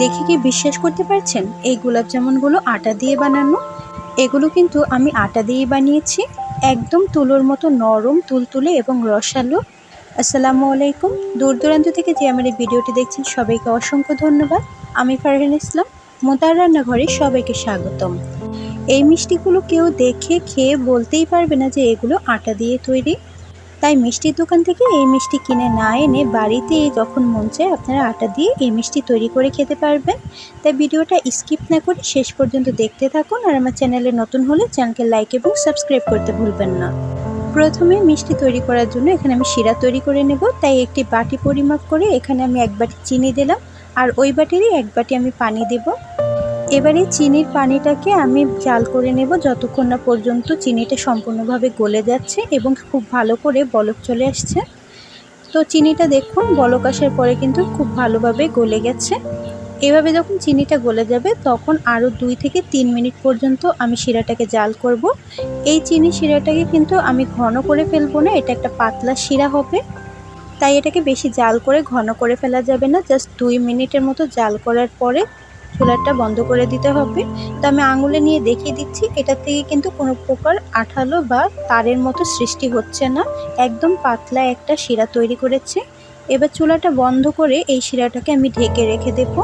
দেখে কি বিশ্বাস করতে পারছেন? এই গোলাপ জামুনগুলো আটা দিয়ে বানানো। এগুলো কিন্তু আমি আটা দিয়ে বানিয়েছি। একদম তুলোর মতো নরম, তুলতুলে এবং রসালো। আসসালামু আলাইকুম। দূর দূরান্ত থেকে যে আমার এই ভিডিওটি দেখছেন, সবাইকে অসংখ্য ধন্যবাদ। আমি ফারহান ইসলাম, মোতার রান্নাঘরে সবাইকে স্বাগতম। এই মিষ্টিগুলো কেউ দেখে খেয়ে বলতেই পারবে না যে এগুলো আটা দিয়ে তৈরি। তাই মিষ্টির দোকান থেকে এই মিষ্টি কিনে না এনে বাড়িতে যখন মন চায় আপনারা আটা দিয়ে এই মিষ্টি তৈরি করে খেতে পারবেন। তাই ভিডিওটা স্কিপ না করে শেষ পর্যন্ত দেখতে থাকুন আর আমার চ্যানেলে নতুন হলে চ্যানেলকে লাইক এবং সাবস্ক্রাইব করতে ভুলবেন না। প্রথমে মিষ্টি তৈরি করার জন্য এখানে আমি শিরা তৈরি করে নেব। তাই একটি বাটি পরিমাপ করে এখানে আমি এক বাটি চিনি দিলাম আর ওই বাটিরই এক বাটি আমি পানি দেব। এবারে চিনির পানিটাকে আমি জাল করে নেব যতক্ষণ না পর্যন্ত চিনিটা সম্পূর্ণভাবে গলে যাচ্ছে এবং খুব ভালো করে বলক চলে আসছে। তো চিনিটা দেখুন, বলক আসার পরে কিন্তু খুব ভালোভাবে গলে গেছে। এভাবে যখন চিনিটা গলে যাবে, তখন আরও দুই থেকে তিন মিনিট পর্যন্ত আমি শিরাটাকে জাল করব। এই চিনি শিরাটাকে কিন্তু আমি ঘন করে ফেলব না, এটা একটা পাতলা শিরা হবে। তাই এটাকে বেশি জাল করে ঘন করে ফেলা যাবে না, জাস্ট দুই মিনিটের মতো জাল করার পরে চুলাটা বন্ধ করে দিতে হবে। তো আমি আঙুলে নিয়ে দেখিয়ে দিচ্ছি, এটা থেকে কিন্তু কোনো প্রকার আঠালো বা তারের মতো সৃষ্টি হচ্ছে না। একদম পাতলা একটা শিরা তৈরি করেছে। এবার চুলাটা বন্ধ করে এই শিরাটাকে আমি ঢেকে রেখে দেব।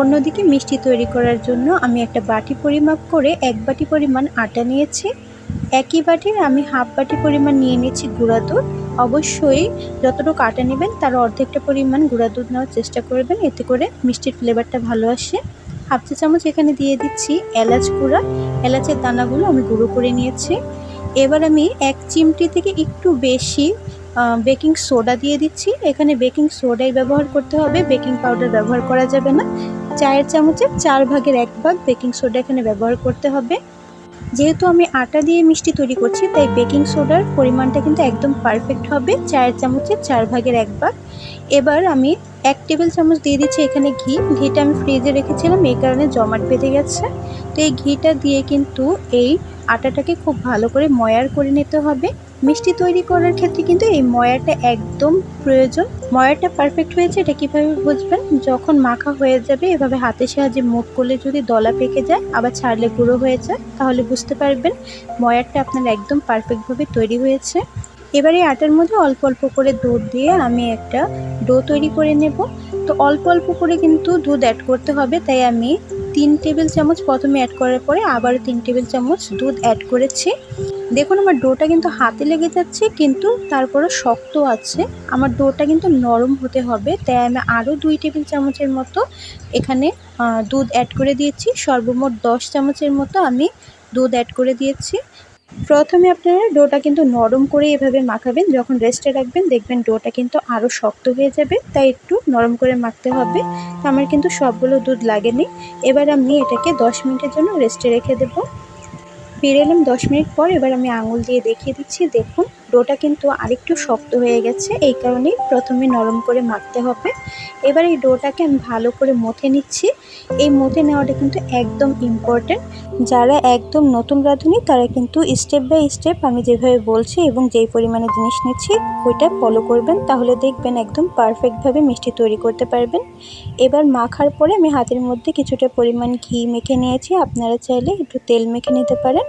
অন্যদিকে মিষ্টি তৈরি করার জন্য আমি একটা বাটি পরিমাপ করে এক বাটি পরিমাণ আটা নিয়েছি। একই বাটির আমি হাফ বাটি পরিমাণ নিয়ে নিচ্ছি গুঁড়া দুধ। অবশ্যই যতটুকু আটা নেবেন, তার অর্ধেকটা পরিমাণ গুঁড়া দুধ নেওয়ার চেষ্টা করবেন। এতে করে মিষ্টির ফ্লেভারটা ভালো আসে। হাফ চা চামচ এখানে দিয়ে দিচ্ছি এলাচ গুঁড়া। এলাচের দানাগুলো আমি গুঁড়ো করে নিয়েছি। এবার আমি এক চিমটি থেকে একটু বেশি বেকিং সোডা দিয়ে দিচ্ছি। এখানে বেকিং সোডাই ব্যবহার করতে হবে। বেকিং পাউডার ব্যবহার করা যাবে না। চায়ের চামচের চার ভাগের এক ভাগ বেকিং সোডা এখানে ব্যবহার করতে হবে। যেহেতু আমি আটা দিয়ে মিষ্টি তৈরি করছি, তাই বেকিং সোডার পরিমাণটা কিন্তু একদম পারফেক্ট হবে। চায়ের চামচের চার ভাগের এক ভাগ। এবার আমি এক টেবিল চামচ দিয়ে দিচ্ছি এখানে ঘি। ঘিটা আমি ফ্রিজে রেখেছিলাম, এই কারণে জমাট বেঁধে গেছে। তো এই ঘিটা দিয়ে কিন্তু এই আটাটাকে খুব ভালো করে ময়ার করে নিতে হবে। মিষ্টি তৈরি করার ক্ষেত্রে কিন্তু এই ময়াটা একদম প্রয়োজন। ময়াটা পারফেক্ট হয়েছে, এটা কীভাবে বুঝবেন? যখন মাখা হয়ে যাবে, এভাবে হাতে সাহায্যে মুখ করলে যদি দলা পেকে যায়, আবার ছাড়লে গুঁড়ো হয়ে যায়, তাহলে বুঝতে পারবেন ময়ারটা আপনার একদম পারফেক্টভাবে তৈরি হয়েছে। এবারে আটার মধ্যে অল্প অল্প করে দুধ দিয়ে আমি একটা ডো তৈরি করে নেব। তো অল্প অল্প করে কিন্তু দুধ অ্যাড করতে হবে, তাই আমি তিন টেবিল চামচ প্রথমে অ্যাড করার পরে আবারও তিন টেবিল চামচ দুধ অ্যাড করেছি। দেখুন, আমার ডোটা কিন্তু হাতে লেগে যাচ্ছে, কিন্তু তারপরে শক্ত আছে। আমার ডোটা কিন্তু নরম হতে হবে। তাই আমি আরও দুই টেবিল চামচের মতো এখানে দুধ অ্যাড করে দিয়েছি। সর্বমোট দশ চামচের মতো আমি দুধ অ্যাড করে দিয়েছি। প্রথমে আপনারা ডোটা কিন্তু নরম করে এভাবে মাখাবেন। যখন রেস্টে রাখবেন, দেখবেন ডোটা কিন্তু আরও শক্ত হয়ে যাবে। তাই একটু নরম করে মাখতে হবে। আমার কিন্তু সবগুলো দুধ লাগেনি। এবার আমি এটাকে দশ মিনিটের জন্য রেস্টে রেখে দেবো। ফিরে এলাম দশ মিনিট পর এবার আমি আঙুল দিয়ে দেখিয়ে দিচ্ছি দেখুন। ডোটা কিন্তু আরেকটু শক্ত হয়ে গেছে, এই কারণেই প্রথমে নরম করে মাখতে হবে। এবার এই ডোটাকে আমি ভালো করে মথে নিচ্ছি। এই মথে নেওয়াটা কিন্তু একদম ইম্পর্ট্যান্ট যারা একদম নতুন রাঁধুনি তারা কিন্তু স্টেপ বাই স্টেপ আমি যেভাবে বলছি এবং যেই পরিমাণে জিনিস নিচ্ছি, ওইটা ফলো করবেন। তাহলে দেখবেন একদম পারফেক্টভাবে মিষ্টি তৈরি করতে পারবেন। এবার মাখার পরে আমি হাতের মধ্যে কিছুটা পরিমাণ ঘি মেখে নিয়েছি। আপনারা চাইলে একটু তেল মেখে নিতে পারেন।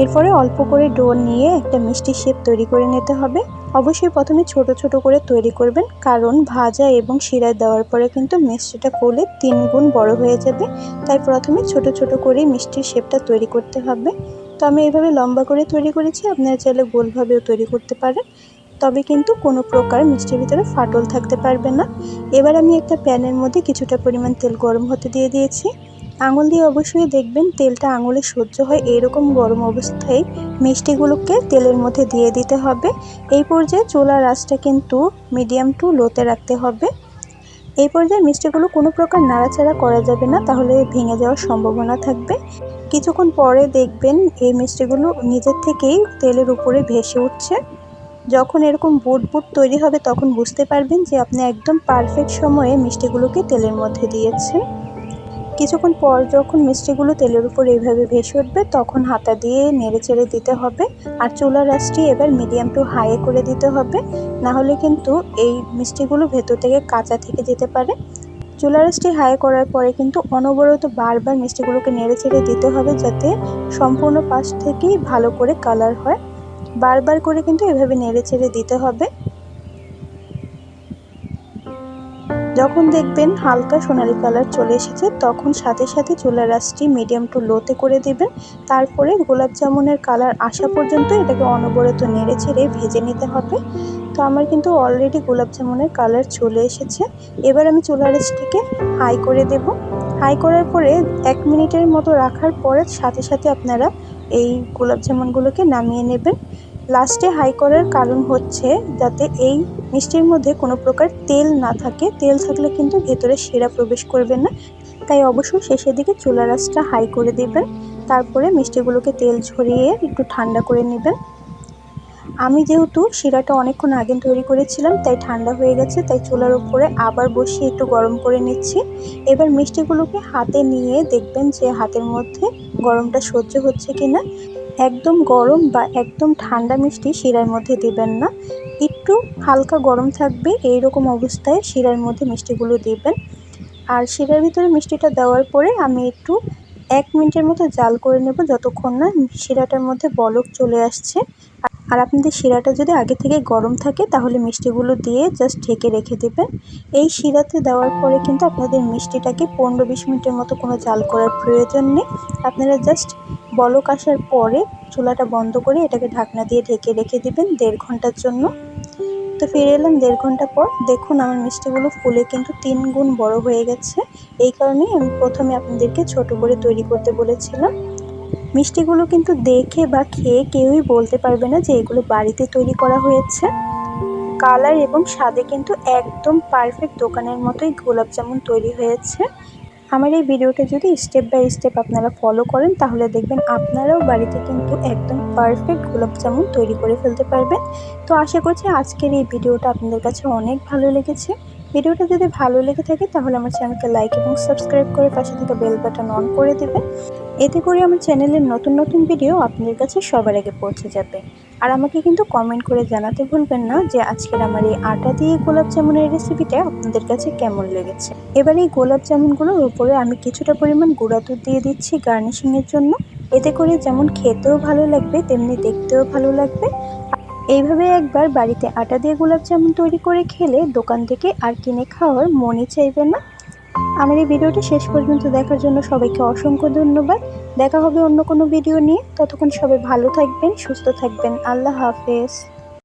এরপরে অল্প করে ডো নিয়ে একটা মিষ্টি শেপ তৈরি করে নিতে হবে। অবশ্যই প্রথমে ছোট ছোট করে তৈরি করবেন, কারণ ভাজা এবং শিরায় দেওয়ার পরে কিন্তু মিষ্টিটা করলে তিন গুণ বড় হয়ে যাবে। তাই প্রথমে ছোট ছোট করে মিষ্টির শেপটা তৈরি করতে হবে। তো আমি এইভাবে লম্বা করে তৈরি করেছি, আপনারা চাইলে গোলভাবেও তৈরি করতে পারেন। তবে কিন্তু কোনো প্রকার মিষ্টির ভিতরে ফাটল থাকতে পারবে না। এবার আমি একটা প্যানের মধ্যে কিছুটা পরিমাণ তেল গরম হতে দিয়ে দিয়েছি। আঙুল দিয়ে অবশ্যই দেখবেন তেলটা আঙুলে সহ্য হয় এরকম গরম অবস্থায় মিষ্টিগুলোকে তেলের মধ্যে দিয়ে দিতে হবে। এই পর্যায়ে চুলার আঁচটা কিন্তু মিডিয়াম টু লোতে রাখতে হবে। এই পর্যায়ে মিষ্টিগুলো কোনো প্রকার নাড়াচাড়া করা যাবে না, তাহলে ভেঙে যাওয়ার সম্ভাবনা থাকবে। কিছুক্ষণ পরে দেখবেন এই মিষ্টিগুলো নিজের থেকেই তেলের উপরে ভেসে উঠছে। যখন এরকম বুট বুট তৈরি হবে, তখন বুঝতে পারবেন যে আপনি একদম পারফেক্ট সময়ে মিষ্টিগুলোকে তেলের মধ্যে দিয়েছেন। কিছুক্ষণ পর যখন মিষ্টিগুলো তেলের উপর এইভাবে ভেসে উঠবে, তখন হাতা দিয়ে নেড়ে চেড়ে দিতে হবে। আর চুলার রাসটি এবার মিডিয়াম টু হাইয়ে করে দিতে হবে। না হলে কিন্তু এই মিষ্টিগুলো ভেতর থেকে কাঁচা থেকে যেতে পারে। চুলারাসটি হাই করার পরে কিন্তু অনবরত বারবার মিষ্টিগুলোকে নেড়ে চেড়ে দিতে হবে যাতে সম্পূর্ণ পাশ থেকেই ভালো করে কালার হয়। বারবার করে কিন্তু এভাবে নেড়ে চেড়ে দিতে হবে। যখন দেখবেন হালকা সোনালি কালার চলে এসেছে, তখন সাথে সাথে চুলার আঁচটি মিডিয়াম টু লোতে করে দেবেন। তারপরে গোলাপ জামুনের কালার আসা পর্যন্ত এটাকে অনবরত নেড়ে ছেড়ে ভেজে নিতে হবে। তো আমার কিন্তু অলরেডি গোলাপ জামুনের কালার চলে এসেছে। এবার আমি চুলার আঁচটিকে হাই করে দেব। হাই করার পরে এক মিনিটের মতো রাখার পরে সাথে সাথে আপনারা এই গোলাপ জামুনগুলোকে নামিয়ে নেবেন। লাস্টে হাই করার কারণ হচ্ছে যাতে এই মিষ্টির মধ্যে কোনো প্রকার তেল না থাকে। তেল থাকলে কিন্তু ভেতরে শিরা প্রবেশ করবে না। তাই অবশ্যই শেষের দিকে চুলা রাসটা হাই করে দেবেন। তারপরে মিষ্টিগুলোকে তেল ঝরিয়ে একটু ঠান্ডা করে নেবেন। আমি যেহেতু শিরাটা অনেকক্ষণ আগে তৈরি করেছিলাম, তাই ঠান্ডা হয়ে গেছে, তাই চুলার উপরে আবার বসিয়ে একটু গরম করে নিচ্ছি। এবার মিষ্টিগুলোকে হাতে নিয়ে দেখবেন যে হাতের মধ্যে গরমটা সহ্য হচ্ছে কিনা। একদম গরম বা একদম ঠান্ডা মিষ্টি শিরার মধ্যে দিবেন না। একটু হালকা গরম থাকবে এই রকম অবস্থায় শিরার মধ্যে মিষ্টিগুলো দিবেন। আর শিরার ভিতরে মিষ্টিটা দেওয়ার পরে আমি একটু এক মিনিটের মতো জাল করে নেব, যতক্ষণ না শিরাটার মধ্যে বলক চলে আসছে। আর আপনাদের শিরাটা যদি আগে থেকে গরম থাকে, তাহলে মিষ্টিগুলো দিয়ে জাস্ট ঢেকে রেখে দেবেন। এই শিরাতে দেওয়ার পরে কিন্তু আপনাদের মিষ্টিটাকে পনেরো বিশ মিনিটের মতো কোনো জাল করার প্রয়োজন নেই। আপনারা জাস্ট বলক আসার পরে চুলাটা বন্ধ করে এটাকে ঢাকনা দিয়ে ঢেকে রেখে দিবেন দেড় ঘণ্টার জন্য। তো ফিরে এলাম দেড় ঘণ্টা পর। দেখুন আমার মিষ্টিগুলো ফুলে কিন্তু তিন গুণ বড় হয়ে গেছে। এই কারণেই আমি প্রথমে আপনাদেরকে ছোট করে তৈরি করতে বলেছিলাম। মিষ্টিগুলো কিন্তু দেখে বা খেয়ে কেউই বলতে পারবে না যে এগুলো বাড়িতে তৈরি করা হয়েছে। কালার এবং স্বাদে কিন্তু একদম পারফেক্ট দোকানের মতোই গোলাপ জামুন তৈরি হয়েছে। আমার এই ভিডিওটা যদি স্টেপ বাই স্টেপ আপনারা ফলো করেন, তাহলে দেখবেন আপনারাও বাড়িতে কিন্তু একদম পারফেক্ট গোলাপ জামুন তৈরি করে ফেলতে পারবেন। তো আশা করছি আজকের এই ভিডিওটা আপনাদের কাছে অনেক ভালো লেগেছে। ভিডিওটা যদি ভালো লেগে থাকে, তাহলে আমার চ্যানেলকে লাইক এবং সাবস্ক্রাইব করে পাশে থেকে বেল বাটন অন করে দেবে। এতে করে আমার চ্যানেলের নতুন নতুন ভিডিও আপনাদের কাছে সবার আগে পৌঁছে যাবে। আর আমাকে কিন্তু কমেন্ট করে জানাতে ভুলবেন না যে আজকের আমার এই আটা দিয়ে গোলাপ জামুনের রেসিপিটা আপনাদের কাছে কেমন লেগেছে। এবার এই গোলাপ জামুনগুলোর উপরে আমি কিছুটা পরিমাণ গুঁড়া দুধ দিয়ে দিচ্ছি গার্নিশিংয়ের জন্য। এতে করে যেমন খেতেও ভালো লাগবে, তেমনি দেখতেও ভালো লাগবে। এইভাবে একবার বাড়িতে আটা দিয়ে গোলাপ জামুন তৈরি করে খেলে দোকান থেকে আর কিনে খাওয়ার মনে চাইবে না। আমার এই ভিডিওটি শেষ পর্যন্ত দেখার জন্য সবাইকে অসংখ্য ধন্যবাদ। দেখা হবে অন্য কোনো ভিডিও নিয়ে। ততক্ষণ সবাই ভালো থাকবেন, সুস্থ থাকবেন। আল্লাহ হাফেজ।